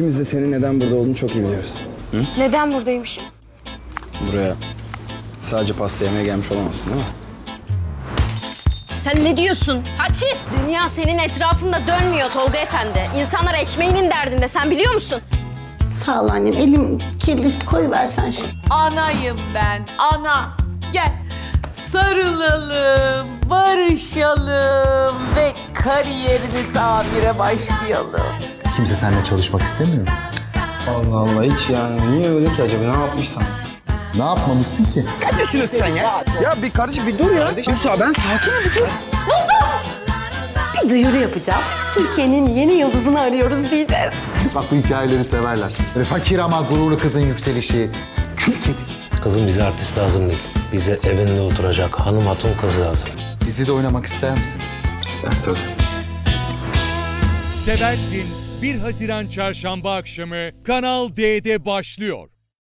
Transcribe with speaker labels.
Speaker 1: İkimiz de senin neden burada olduğunu çok iyi biliyoruz.
Speaker 2: Neden buradaymışım?
Speaker 1: Buraya sadece pasta yemeye gelmiş olamazsın değil mi?
Speaker 2: Sen ne diyorsun? Hadsiz! Dünya senin etrafında dönmüyor Tolga Efendi. İnsanlar ekmeğinin derdinde sen biliyor musun?
Speaker 3: Sağ ol annem. Elim kirli koyuversen şey.
Speaker 4: Anayım ben, ana. Gel. Sarılalım, barışalım ve kariyerini tamire başlayalım.
Speaker 5: Kimse seninle çalışmak istemiyor.
Speaker 1: Allah Allah hiç yani. Niye öyle ki acaba? Ne yapmışsan?
Speaker 5: Ne yapmamışsın ki?
Speaker 1: Kaç yaşındasın sen ya? Ya bir kardeşim bir dur ya. Kardeşim sağ ben sakinim bir dur.
Speaker 6: Bir duyuru yapacağız. Türkiye'nin yeni yıldızını arıyoruz diyeceğiz.
Speaker 5: Bak bu hikayeleri severler. Böyle fakir ama gururlu kızın yükselişi. Kül kedisi.
Speaker 7: Kızım bize artist lazım değil. Bize evinde oturacak hanım hatun kız lazım.
Speaker 5: Dizide oynamak ister misiniz?
Speaker 1: İster tabii.
Speaker 8: Seversin 1 Haziran Çarşamba akşamı Kanal D'de başlıyor.